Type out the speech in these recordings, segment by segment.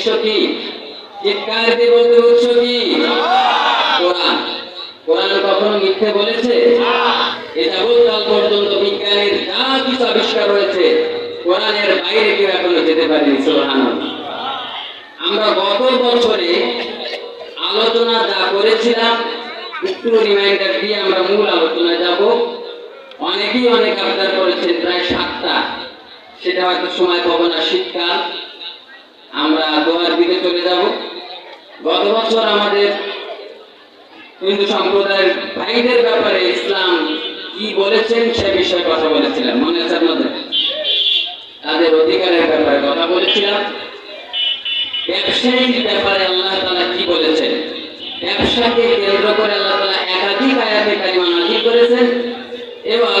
উৎস কি? চিৎকার দিয়ে উৎস কি? কোরআন। কোরআন কখনো মিথ্যে বলেছে? এ যাবৎকাল পর্যন্ত বিজ্ঞানের যা কিছু আবিষ্কার হয়েছে কোরআনের বাইরে কেউ এখনও যেতে পারেনি, সুবহানাল্লাহ। আমরা গত বছরে আলোচনা যা করেছিলাম, একটু রিমাইন্ডার দিয়ে আমরা মূল আলোচনায় যাব। অনেকেই অনেক আবদার করেছেন, প্রায় সাতটা। সেটা হয়তো সময় পাবো না শীতকাল। আমরা দোয়ার দিকে চলে যাব। গত বছর আমাদের হিন্দু সম্প্রদায়ের ভাইদের ব্যাপারে ইসলাম কি বলেছেন সে বিষয়ে কথা বলেছিলাম, মনে আছে আপনাদের? তাদের অধিকারের ব্যাপারে কথা বলেছিলাম। ব্যবসায়ীর ব্যাপারে আল্লাহ তাআলা কি বলেছেন? ব্যবসাকে কেন্দ্র করে আল্লাহ তাআলা একাধিক আয়াতে কারিমা নাযিল করেছেন। এবং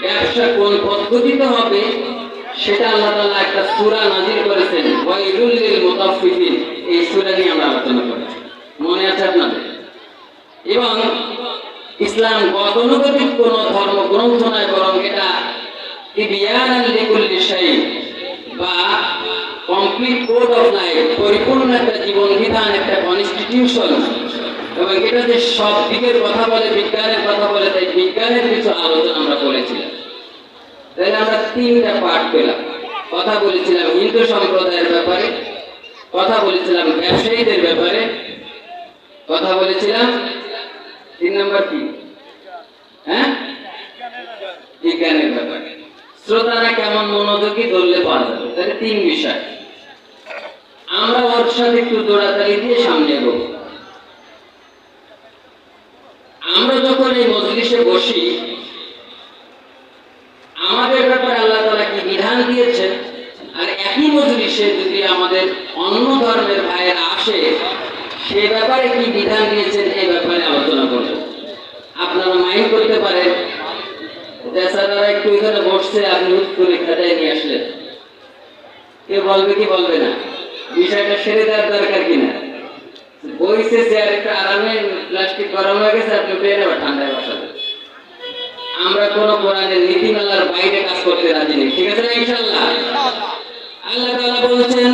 ব্যবসা কোন পদ্ধতিতে হবে সেটা আল্লাহ তাআলা একটা সূরা নাযিল করেছেন, ওয়াইলুল লিল মুতাফফিফিন। এই সূরা নিয়ে আমরা আলোচনা করেছি। মনে আছে আপনাদের? এবং ইসলাম গতানুগতিক কোন ধর্ম গ্রন্থ নয়, বরং এটা তিবিয়ানান লিকুল্লি শাই বা কমপ্লিট কোড অফ লাইফ, পরিপূর্ণ একটা জীবন বিধান একটা কনস্টিটিউশন। এবং এটা যে সব দিকের কথা বলে, বিজ্ঞানের কথা বলে, তাই বিজ্ঞানের কিছু আলোচনা আমরা করেছিলাম। তাহলে আমরা তিনটা পাঠ পেলাম। কথা বলেছিলাম হিন্দু সম্প্রদায়ের ব্যাপারে, কথা বলেছিলাম ব্যবসায়ীদের ব্যাপারে, কথা বলেছিলাম তিন নম্বর কি? হ্যাঁ? বিজ্ঞানের ব্যাপারে। শ্রোতারা কেমন মনোযোগী ধরলে পাওয়া যাবে? তাহলে তিন বিষয়। আমরা ওর সাথে একটু দৌড়াতালি দিয়ে সামনে এগোবো। আমরা যখন এই মজলিসে বসি আমাদের ব্যাপারে আল্লাহ তাআলা কি বিধান দিয়েছেন আর একই মজলিসে যদি আমাদের অন্য ধর্মের ভাইয়েরা আসে সে ব্যাপারে কি বিধান দিয়েছেন এই ব্যাপারে আলোচনা করব। আপনারা মাইন্ড করতে পারেন। বেচারারা একটু এখানে বসছে, আপনি হুট করে খাটায় নিয়ে আসলেন। কে বলবে কি বলবে না? বিষয়টা সেরে দেওয়ার দরকার কিনা বইছে চেয়ার একটু আরামে প্লাস্টিক গরম হয়ে গেছে, আপনি পেয়ে নেবেন, ঠান্ডায় বসাবেন। আমরা কোন কোরআনের নীতিমালার বাইরে কাজ করতে রাজি নেই, ঠিক আছে না ইনশাআল্লাহ? আল্লাহ তাআলা বলছেন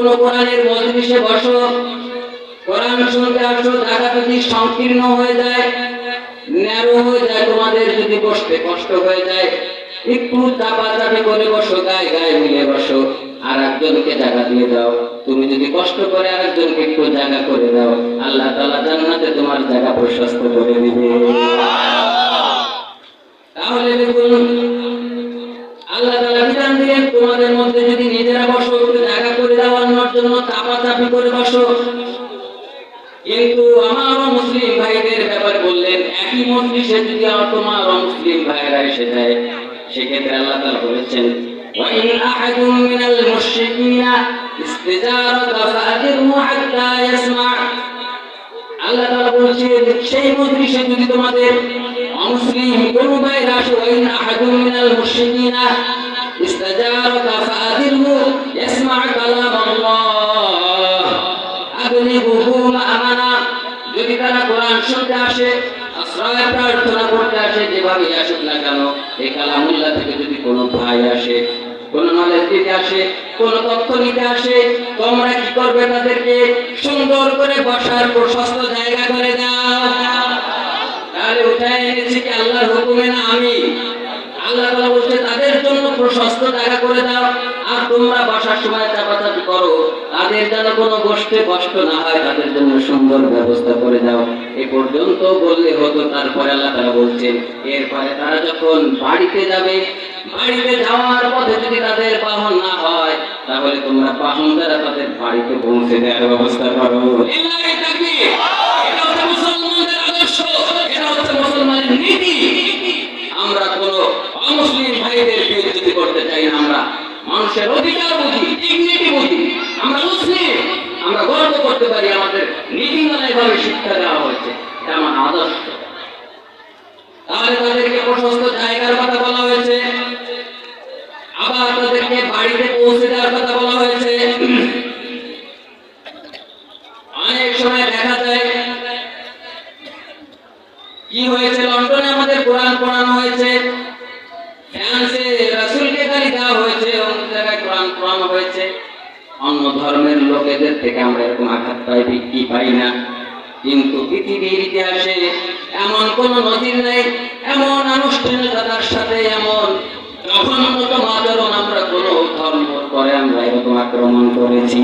কোনো কোরআনের মজলিসে বসো। কোরআন শুনতে আসো জায়গা যদি সংকীর্ণ হয়ে যায়, ন্যারো হয়ে যায়, তোমাদের যদি বসতে কষ্ট হয়ে যায়, একটু চাপা চাপি করে বসো, গায়ে গায়ে মিলে বসো। আর একজনকে জায়গা দিয়ে দাও। তুমি যদি কষ্ট করে আর একজনকে একটু জায়গা করে দাও, আল্লাহ তাআলা জান্নাতে তোমার জায়গা প্রশস্ত করে দিবে। তথ্য নিতে আসে, তোমরা কি করবে তাদেরকে? সুন্দর করে বসার প্রশস্ত জায়গা করে দাও। তাহলে উঠায় এনেছি আল্লাহর হুকুমে না আমি? আল্লাহ তাআলা বলছে, তাদের জন্য প্রশস্ত জায়গা করে দাও, আর তোমরা বসার সময় চাপাচাপি করো। তাদের যেন কোনো গোষ্ঠে কষ্ট না হয়, তাদের জন্য সুন্দর ব্যবস্থা করে দাও। এ পর্যন্ত বললে হতো, তারপরে আল্লাহ তারা বলছেন, এরপরে তারা যখন বাড়িতে যাবে, বাড়িতে যাওয়ার পথে যদি তাদের বাহন না হয়, তাহলে তোমরা বাহন দ্বারা তাদের বাড়িতে পৌঁছে দেওয়ার ব্যবস্থা করো। এটা হচ্ছে মুসলমানদের আদর্শ, এটা হচ্ছে মুসলমানের নীতি। আমরা কোন অমুসলিম ভাইদের বিরোধিতা করতে চাই না আমরা। মানুষের অধিকার বুঝি ডিগনিটি বুঝি। আমরা মুসলিম, আমরা গর্ব করতে পারি আমাদের নীতিমালায় ভাবে শিক্ষা দেওয়া হয়েছে। আমার আদর্শ। তাহলে তাদেরকে প্রশস্ত জায়গার কথা বলা হয়েছে। আবার তাদেরকে বাড়িতে পৌঁছে দেওয়ার কথা বলা হয়েছে অন্য ধর্মের লোকেদের থেকে আমরা এরকম আঘাত পাই না। কিন্তু পৃথিবীর ইতিহাসে এমন কোন নজির নেই, এমন আনুষ্ঠানিকতার সাথে এমন জঘন্যতম আচরণ আমরা কোন ধর্ম করে আমরা এরকম আক্রমণ করেছি।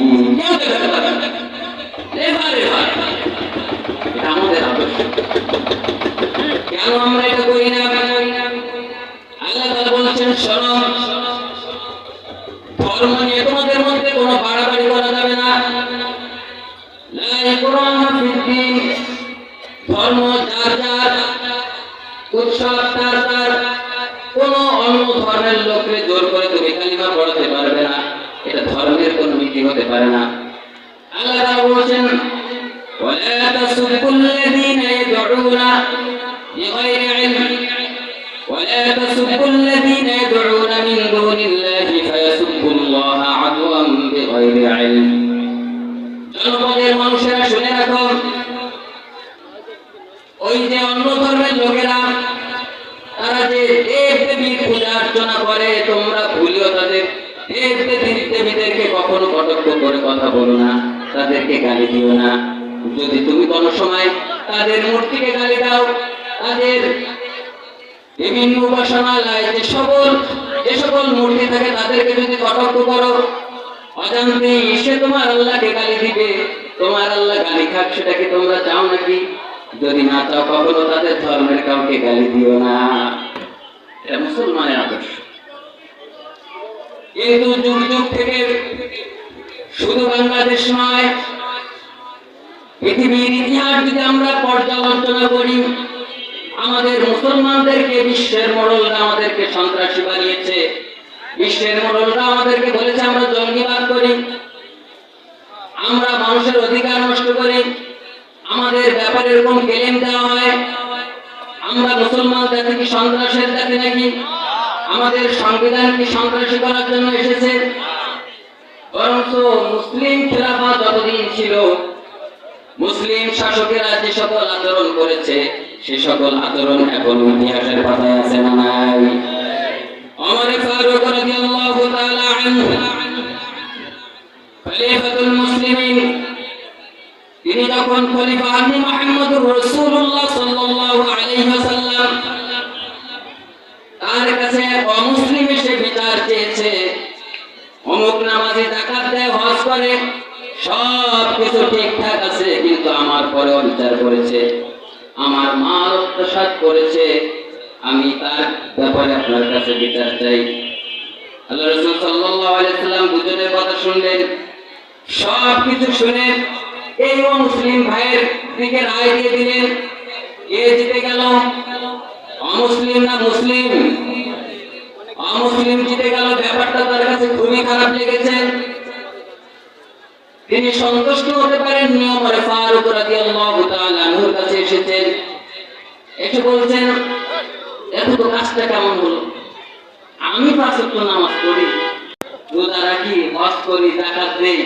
بغير علم জনপদের মানুষেরা শুনে রাখো ওই যে অন্য ধর্মের লোকেরা তারা যে দেব দেবীর পূজা অর্চনা করে তোমরা ভুলিও তাদের দেব দেবীর দেবীদেরকে কখনো কটক্ষ করে কথা বলো না তাদেরকে গালি দিও না যদি তুমি কোনো সময় তাদের মূর্তিকে গালি দাও তাদের বিভিন্ন উপাসনালয় যে সকল যে সকল মূর্তি থাকে তাদেরকে যদি কটাক্ষ করো অজান্তে সে তোমার আল্লাহকে গালি দিবে। তোমার আল্লাহ গালি খাক, সেটা তোমরা চাও নাকি? যদি না চাও, কখনো তাদের ধর্মের কাউকে গালি দিও না। এটা মুসলমানের আদর্শ। কিন্তু যুগ যুগ থেকে শুধু বাংলাদেশ নয়, পৃথিবীর ইতিহাস যদি আমরা পর্যালোচনা করি, আমাদের মুসলমানদেরকে বিশ্বের মোড়লরা আমাদেরকে সন্ত্রাসী বানিয়েছে। বিশ্বের মোড়লরা আমাদেরকে বলেছে, আমরা জঙ্গিবাদ করি। আমরা মানুষের অধিকার নষ্ট করি। আমাদের ব্যাপারে এরকম কেলেম দেওয়া হয়। আমরা মুসলমান জাতি কি সন্ত্রাসের জাতি নাকি? আমাদের সংবিধান কি সন্ত্রাসী করার জন্য এসেছে? বরঞ্চ মুসলিম খেলাফা যতদিন ছিল, মুসলিম শাসকেরা যে সকল আচরণ করেছে, সে সকল আচরণ এখন ইতিহাসের পাতায় আছে না নাই? ওমর ফারুক রাদিয়াল্লাহু তাআলা আনহু খলিফাতুল মুসলিমিন তিনি যখন খলিফা আলী মুহাম্মদুর রাসূলুল্লাহ সাল্লাল্লাহু আলাইহি ওয়াসাল্লাম তার কাছে অমুসলিম এসে বিচার চেয়েছে, অমুক নামাজি জাকাত দেয়, হজ করে সব কিছু ঠিকঠাক আছে, কিন্তু আমার পরে অবিচার করেছে, আমার মাল অত্যাচার করেছে আমি তার ব্যাপারে আপনার কাছে বিচার চাই। আল্লাহ রসুল সাল্লাম দুজনের কথা শুনলেন। সব কিছু শুনে এই মুসলিম ভাইয়ের দিকে রায় দিয়ে দিলেন। কে জিতে গেল। অমুসলিম না মুসলিম? অমুসলিম জিতে গেল, ব্যাপারটা তার কাছে খুবই খারাপ লেগেছে। তিনি সন্তুষ্ট হতে পারেন নিয়মরে ফারুক তাআলা আনহুর কাছে এসেছেন। এসে বলছেন দেখো তো কাজটা কেমন হলো? আমি পাঁচ ওয়াক্ত নামাজ পড়ি, রোজা রাখি, হজ করি জাকাত দেই।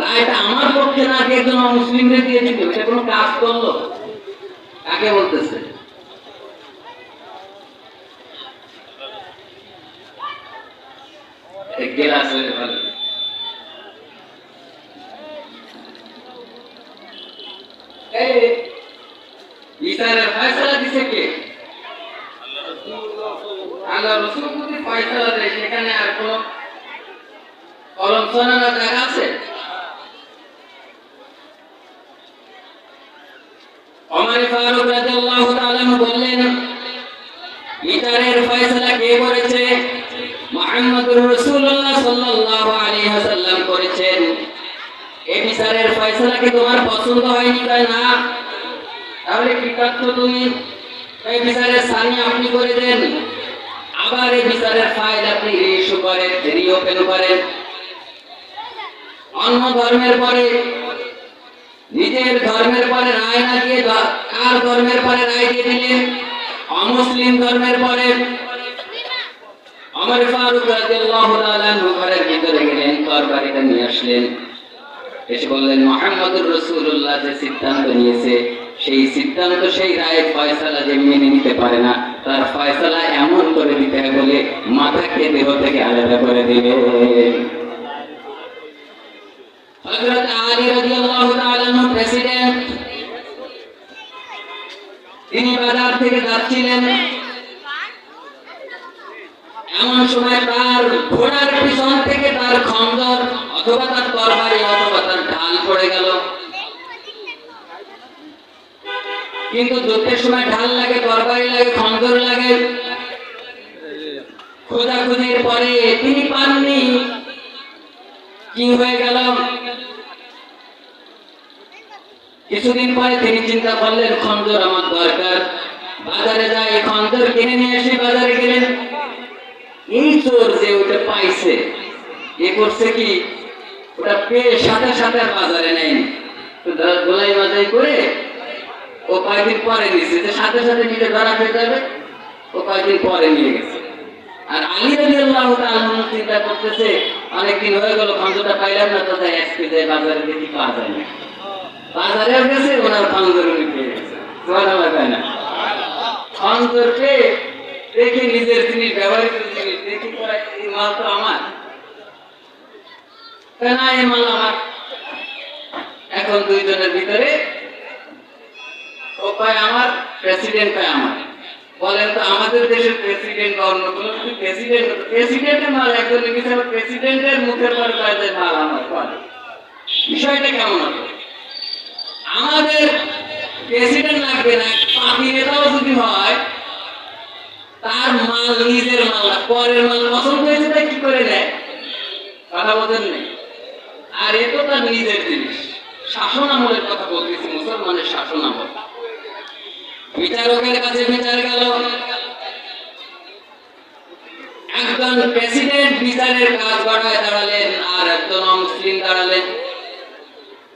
রায়টা আমার পক্ষে না দিয়ে একজন মুসলিমদের দিয়ে দিল, এটা কোনো কাজ করল? কাকে বলতেছে? গেলাস ভালো বিচারের ফয়সালা দিছে কে? আল্লাহ রসুল যদি ফয়সালা দেয়, সেখানে আর কোন কলম শোনানোর জায়গা আছে? অমর ফারুক রাদিয়াল্লাহু তাআলা বললেন বিচারের ফয়সালা কে করেছে? মুহাম্মদুর রাসূলুল্লাহ সাল্লাল্লাহু আলাইহি ওয়াসাল্লাম করেছেন। এই বিচারের ফয়সালা কি তোমার পছন্দ হয়নি তাই না? তাহলে কি করছ তুমি এই বিচারের সানি আপনি করে দেন। আবার এই বিচারের ফাইল আপনি রিইস্যু করেন রিওপেন করেন অন্য ধর্মের পরে, নিজের ধর্মের পরে রায় না দিয়ে কার ধর্মের পরে রায় দিয়ে দিলেন? অমুসলিম ধর্মের পরে। আমার ফারুক রাদিয়াল্লাহু তাআলা ঘরের ভিতরে গেলেন তরবারিটা নিয়ে আসলেন। এসে বললেন, মোহাম্মদুর রসুল্লাহ যে সিদ্ধান্ত নিয়েছে, সেই সিদ্ধান্ত, সেই রায়ের ফয়সালা যে মেনে নিতে পারে না। তার ফয়সালা এমন করে দিতে বলে মাথাকে দেহ থেকে আলাদা করে দিবে। তিনি বাজার থেকে এমন সময় তার ঘোড়ার পিছন থেকে তার অথবা তার তরবারি অথবা তার ঢাল পড়ে গেল। কিন্তু যুদ্ধের সময় ঢাল লাগে তরবারি লাগে, খন্দর লাগে। খোঁজাখুঁজির পরে তিনি পাননি। কি হয়ে গেল? কিছুদিন পরে তিনি চিন্তা করলেন, খন্দর আমার দরকার। বাজারে যাই, খন্দর কিনে নিয়ে এসে বাজারে গেলেন। এই চোর যে ওটা পাইছে, এ করছে কি? ওটা পেয়ে সাথে সাথে বাজারে ধর গোলাই বাজাই করে ও কয়েকদিন পরে নিয়েছে যে সাথে সাথে নিজে হয়ে যাবে ও কয়েকদিন পরে নিয়ে গেছে? আর আলী রাজি আল্লাহ চিন্তা করতেছে, অনেকদিন হয়ে গেল খন্দটা পাইলাম না তাদের এসপি যায় বাজারে দেখি পাওয়া যায় না। বাজারেও গেছে, ওনার খন্দর উনি পেয়ে গেছে। না? খন্দর পেয়ে দেখে নিজের জিনিস, ব্যবহৃত জিনিস, দেখি এই মাল তো আমার। কয় না এই মাল আমার? এখন দুইজনের ভিতরে ও কয় আমার প্রেসিডেন্ট কয় আমার। বলেন তো আমাদের দেশের প্রেসিডেন্ট বা অন্য কোনো প্রেসিডেন্ট প্রেসিডেন্টের মাল একজন লিখেছে প্রেসিডেন্টের মুখের পর কয় মাল আমার কয় বিষয়টা কেমন হবে? আমাদের প্রেসিডেন্ট লাগবে না পার্টি নেতাও যদি হয়, তার মাল নিজের মাল পরের মাল পছন্দ হয়েছে তাই কি করে নেয়? কথা বলেন নেই আর এ তো তার নিজের জিনিস। শাসন আমলের কথা বলতেছি, মুসলমানের শাসন আমল। বিচারকের কাছে বিচার গেল। একজন প্রেসিডেন্ট বিচারের কাজ বাড়ায় দাঁড়ালেন আর একজন অমুসলিম দাঁড়ালেন।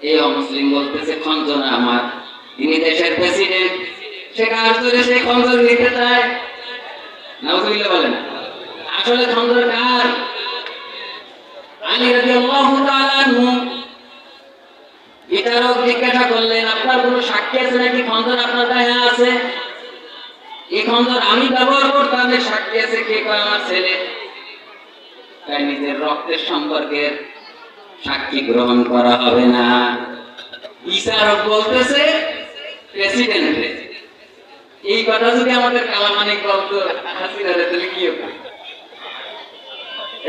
এই অমুসলিম বলতেছে, খঞ্জনা আমার। তিনি দেশের প্রেসিডেন্ট। সে কাজ করে সেই খঞ্জন নিতে চায়। নাউজুবিল্লাহ বলেন, আসলে খঞ্জন কার? আলী রাদিয়াল্লাহু তাআলা বিচারক জিজ্ঞাসা করলেন, আপনার কোনো সাক্ষী আছে নাকি? খন্দর আপনার গায়ে আছে? এই খন্দর আমি ব্যবহার করতাম সাক্ষী আছে, কে কয় আমার ছেলে? তাই নিজের রক্তের সম্পর্কের সাক্ষী গ্রহণ করা হবে না। বিচারক বলতেছে প্রেসিডেন্টে এই কথা যদি আমাদের কালামানিক বলতো হাসিনারে তাহলে কি হবে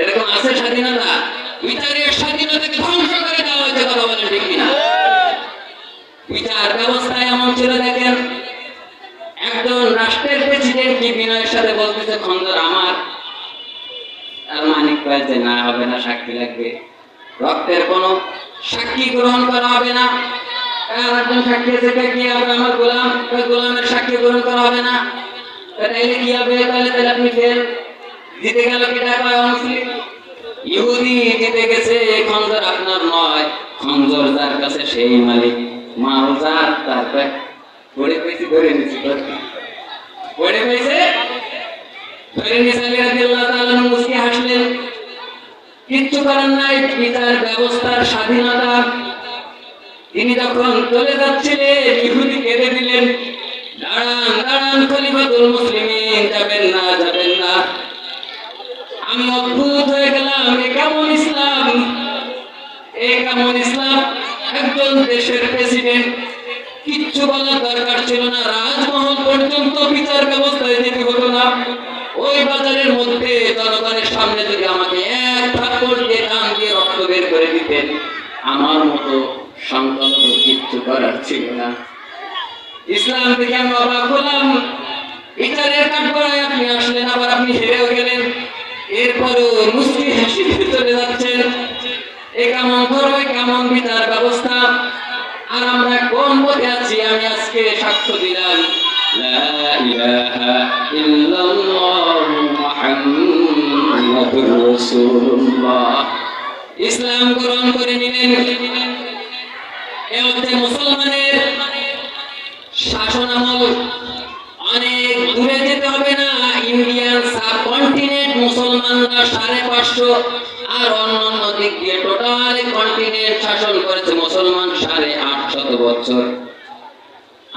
এরকম আছে স্বাধীনতা? বিচারের স্বাধীনতাকে ধ্বংস করে দেওয়া হয়েছে, কথা বলেন ঠিক কিনা? বিচার ব্যবস্থায় এমন ছিল, দেখেন, একজন রাষ্ট্রের প্রেসিডেন্ট কি বিনয়ের সাথে বলতেছে খন্দর আমার। আর মানিক কয় যে, না, হবে না, সাক্ষী লাগবে। রক্তের কোনো সাক্ষী গ্রহণ করা হবে না। একজন সাক্ষী আছে, কি আমার গোলাম? গোলামের সাক্ষী গ্রহণ করা হবে না। তাইলে কি হবে? তাহলে তাহলে আপনি দিতে গেল কেটা কয় অমুসলিম? ইহুদি দিতে গেছে খঞ্জর আপনার নয়। খঞ্জর যার কাছে সেই মালিক। যার তারপর পড়ে পেয়েছি ধরে নিছি পড়ে পেয়েছে? ধরে নিছে আলী রাদিয়াল্লাহু তাআলা মুসকি হাসলেন। কিচ্ছু করার নাই বিচার ব্যবস্থার স্বাধীনতা। তিনি যখন চলে যাচ্ছিলেন, ইহুদি কেঁদে দিলেন, দাঁড়ান দাঁড়ান, খলিফাতুল মুসলিমিন, যাবেন না যাবেন না। আমি অদ্ভুত হয়ে গেলাম, এ কেমন ইসলাম? এ কেমন ইসলাম? একজন দেশের প্রেসিডেন্ট কিচ্ছু বলার দরকার ছিল না। রাজমহল পর্যন্ত বিচার ব্যবস্থায় যেতে হতো না। ওই বাজারের মধ্যে জনগণের সামনে যদি আমাকে এক থাপ্পড় দিয়ে টান দিয়ে রক্ত বের করে দিতেন, আমার মতো সংকল্প কিচ্ছু করার ছিল না। ইসলাম থেকে আমি অবাক হলাম। বিচারের কাঠ করায় আপনি আসলেন, আবার আপনি হেরেও গেলেন। এরপরও মুসলিম হাসি চলে যাচ্ছেন। এ কেমন ধর্ম কেমন বিচার ব্যবস্থা? আর আমরা কোন পথে আছি? আমি আজকে সাক্ষ্য দিলাম ইসলাম গ্রহণ করে নিলেন। এ হচ্ছে মুসলমানের শাসন আমল অনেক দূরে যেতে হবে না। ইন্ডিয়ান সাবকন্টিনেন্ট মুসলমানরা সাড়ে পাঁচশো আর অন্যান্য দিক দিয়ে টোটাল কন্টিনেন্ট শাসন করেছে মুসলমান সাড়ে আটশত বছর।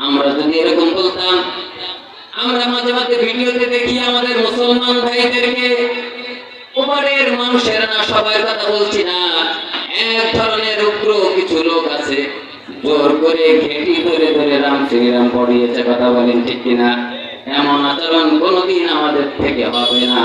আমরা যদি এরকম বলতাম, আমরা মাঝে মাঝে ভিডিওতে দেখি আমাদের মুসলমান ভাইদেরকে ওপারের মানুষের না, সবার কথা বলছি না, এক ধরনের উগ্র কিছু লোক আছে, জোর করে ঘেটি ধরে ধরে রাম শ্রীরাম পড়িয়েছে, কথা বলেন ঠিক কিনা? এমন আচরণ কোনোদিন আমাদের থেকে হবে না।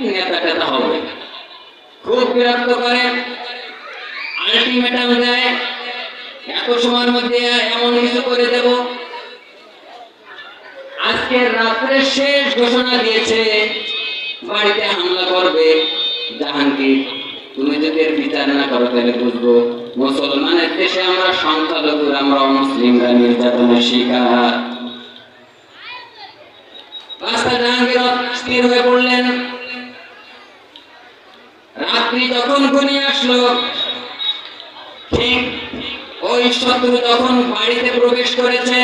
নেতা টেতা হবে। খুব বিরক্ত করে। আলটিমেটাম দেয়, এত সময়ের মধ্যে এমন কিছু করে দেব। আজকে রাত্রে শেষ ঘোষণা দিয়েছে, বাড়িতে হামলা করবে জাহাঙ্গীর। তুমি যদি এর বিচার না করো, তাহলে বুঝব মুসলমানের দেশে আমরা সংখ্যালঘুর, আমরা মুসলিমরা নির্যাতনের শিকার। রাস্তা জাহাঙ্গীর স্থির হয়ে পড়লেন। রাত্রি যখন ঘনিয়ে আসলো, ঠিক ওই শত্রু যখন বাড়িতে প্রবেশ করেছে,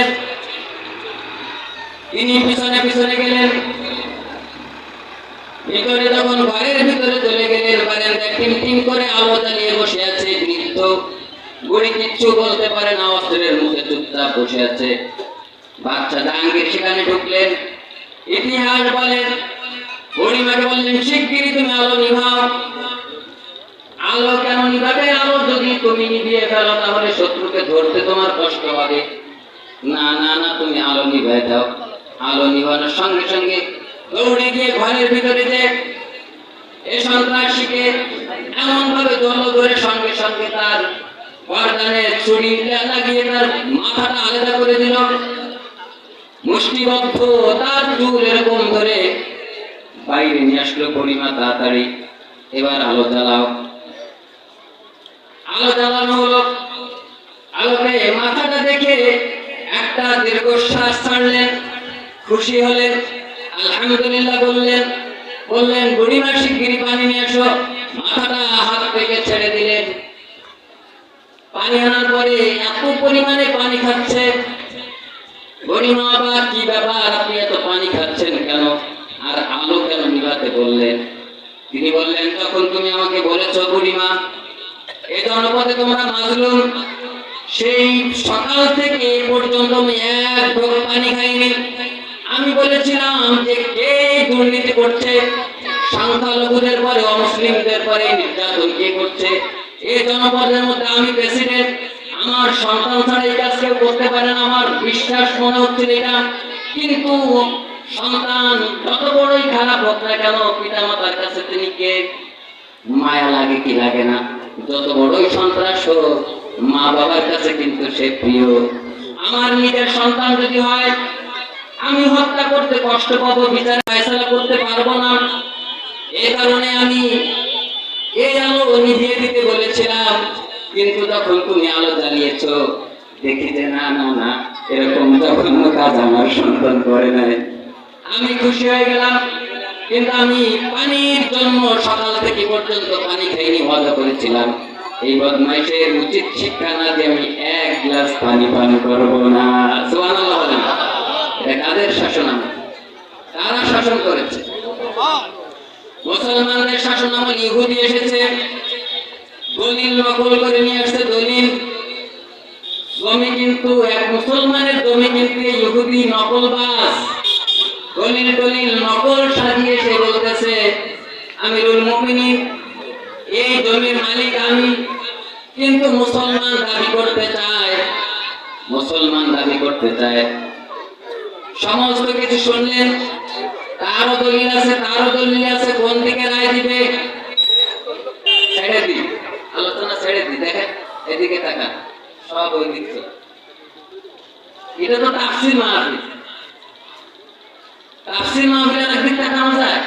তিনি পিছনে পিছনে গেলেন। ভিতরে যখন ঘরের ভিতরে চলে গেলেন বারান্দায় টিম টিম করে আলো জ্বালিয়ে বসে আছে বৃদ্ধ। বুড়ি কিচ্ছু বলতে পারে না, অস্ত্রের মুখে চুপচাপ বসে আছে। বাচ্চা জাহাঙ্গীর সেখানে ঢুকলেন। ইতিহাস বলেন বুড়িমাকে বললেন, শিগগিরই তুমি আলো নিভাও। আলো কেন নিভাবে আলো যদি তুমি নিভিয়ে ফেলো, তাহলে শত্রুকে ধরতে তোমার কষ্ট হবে। না না না, তুমি আলো নিভাই দাও আলো নিভানোর সঙ্গে সঙ্গে দৌড়ে গিয়ে ঘরের ভিতরে যে এ সন্ত্রাসীকে এমন ভাবে জল ধরে সঙ্গে সঙ্গে তার গর্দানে ছুরি লাগিয়ে তার মাথাটা আলাদা করে দিল। মুষ্টিবদ্ধ তার চুল এরকম ধরে বাইরে নিয়ে আসলো পরিমা তাড়াতাড়ি। এবার আলো জ্বালাও। আলো জ্বালানো হলো আলোকে মাথাটা দেখে একটা দীর্ঘশ্বাস ছাড়লেন। খুশি হলেন, আলহামদুলিল্লাহ বললেন বললেন বুড়িমা শিগগিরি পানি নিয়ে এসো। মাথাটা হাত থেকে ছেড়ে দিলেন। পানি আনার পরে এত পরিমাণে পানি খাচ্ছে। বুড়িমা আবার, কি ব্যাপার? আপনি এত পানি খাচ্ছেন কেন? আর আলো কেন নিভাতে বললেন? তিনি বললেন, তখন তুমি আমাকে বলেছ বুড়িমা এই জনপদে তোমরা মাজলুম। সেই সকাল থেকে এ পর্যন্ত আমি এক ঢোক পানি খাইনি। আমি বলেছিলাম যে কে দুর্নীতি করছে? সংখ্যালঘুদের পরে, অমুসলিমদের পরে, নির্যাতন কে করছে? এই জনপদের মধ্যে আমি প্রেসিডেন্ট আমার সন্তান ছাড়া এই কাজ কেউ করতে পারে না, আমার বিশ্বাস মনে হচ্ছিল এটা। কিন্তু সন্তান যত বড়ই খারাপ হোক না কেন পিতা মাতার কাছে তিনি কে? মায়া লাগে কি লাগে না? যত বড়ই সন্ত্রাস হোক, মা বাবার কাছে কিন্তু সে প্রিয়। আমার নিজের সন্তান যদি হয়, আমি হত্যা করতে কষ্ট পাবো, বিচার ফয়সালা করতে পারব না। এই কারণে আমি এই আলো নিভিয়ে দিতে বলেছিলাম, কিন্তু যখন তুমি আলো জ্বালিয়েছ দেখি যে না না না, এরকম যখন কাজ আমার সন্তান করে নাই। আমি খুশি হয়ে গেলাম। কিন্তু আমি পানির জন্য সকাল থেকে পর্যন্ত পানি খাইনি মজা করেছিলাম। এই বদমাইশের উচিত শিক্ষা না দিয়ে আমি এক গ্লাস পানি পান করব না। কাদের শাসন তারা শাসন করেছে? মুসলমানদের শাসন আমল ইহুদি এসেছে, দলিল নকল করে নিয়ে আসছে দলিল। জমি কিন্তু এক মুসলমানের জমি কিন্তু ইহুদি নকল নকলবাজ। দলিল দলিল নকল সাজিয়ে সে বলতেছে, আমিরুল মুমিনিন, এই জমির মালিক আমি, কিন্তু মুসলমান দাবি করতে চায়। মুসলমান দাবি করতে চায়। সমস্ত কিছু শুনলেন, তারও দলিল আছে, তারও দলিল আছে, কোন দিকে রায় দিবে? ছেড়ে দি আলোচনা ছেড়ে দি দেখেন, এদিকে তাকা সব ওই দিক এটা তো তাফসির মাহফিল তাফসির মাহফিলের একদিক তাকানো যায়